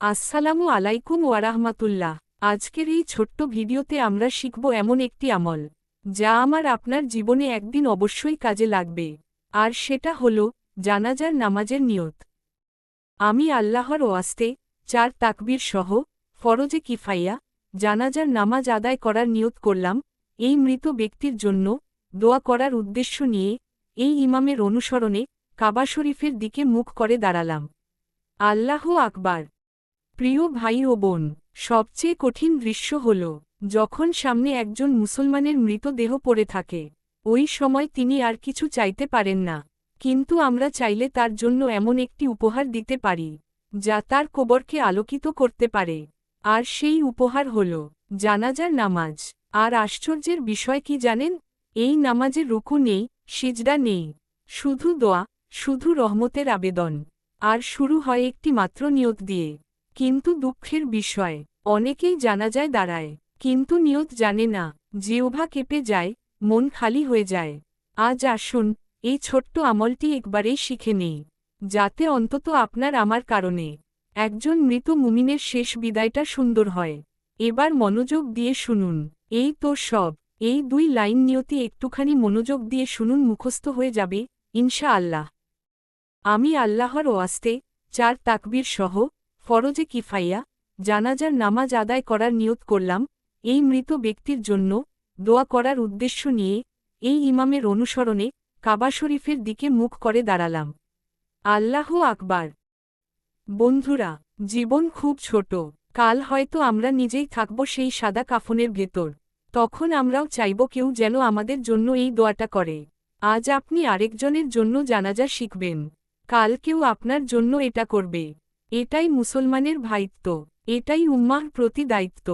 আসসালামু আলাইকুম ওয়ারাহমাতুল্লাহ আজকের এই ছোট্ট ভিডিওতে আমরা শিখব এমন একটি আমল, যা আমার আপনার জীবনে একদিন অবশ্যই কাজে লাগবে। আর সেটা হল, জানাজার নামাজের নিয়ত। আমি আল্লাহর ওয়াস্তে, চার তাকবীর সহ, ফরজে কিফাইয়া, জানাজার নামাজ আদায় করার নিয়ত করলাম, এই মৃত ব্যক্তির জন্য দোয়া করার উদ্দেশ্য নিয়ে, এই ইমামের অনুসরণে কাবা শরীফের দিকে মুখ করে দাঁড়ালাম। আল্লাহ আকবার। প্রিয় ভাই ও বোন, সবচেয়ে কঠিন দৃশ্য হল, যখন সামনে একজন মুসলমানের মৃতদেহ পড়ে থাকে। ওই সময় তিনি আর কিছু চাইতে পারেন না, কিন্তু আমরা চাইলে তার জন্য এমন একটি উপহার দিতে পারি, যা তার কবরকে আলোকিত করতে পারে। আর সেই উপহার হল, জানাজার নামাজ। আর আশ্চর্যের বিষয় কি জানেন? এই নামাজে রুকু নেই সিজডা নেই। শুধু দোয়া, শুধু রহমতের আবেদন। আর শুরু হয় একটি মাত্র নিয়ত দিয়ে। কিন্তু দুঃখের বিষয়। অনেকেই জানা যায় দাঁড়ায়, কিন্তু নিয়ত জানে না জিওভা কেঁপে যায়, মন খালি হয়ে যায়। আজ আসুন, এই ছোট্ট আমলটি একবারেই শিখে নেই, যাতে অন্তত আপনার আমার কারণে। একজন মৃত মুমিনের শেষ বিদায়টা সুন্দর হয়। এবার মনোযোগ দিয়ে শুনুন, এই তো সব, এই দুই লাইন নিয়তি একটুখানি মনোযোগ দিয়ে শুনুন, মুখস্থ হয়ে যাবে ইনশা আল্লাহ আমি আল্লাহর ওয়াস্তে, চার তাকবীর সহ ফরজে কিফাইয়া, জানাজার নামাজ আদায় করার নিয়ত করলাম, এই মৃত ব্যক্তির জন্য দোয়া করার উদ্দেশ্য নিয়ে এই ইমামের অনুসরণে কাবা শরীফের দিকে মুখ করে দাঁড়ালাম। আল্লাহ আকবার। বন্ধুরা, জীবন খুব ছোট, কাল হয়তো আমরা নিজেই থাকব সেই সাদা কাফনের ভেতর, তখন আমরাও চাইব কেউ যেন আমাদের জন্য এই দোয়াটা করে। আজ আপনি আরেকজনের জন্য জানাজা শিখবেন, কাল কেউ আপনার জন্য এটা করবে। এটাই মুসলমানের ভাইত্ব এটাই উম্মাহর প্রতি দায়িত্ব।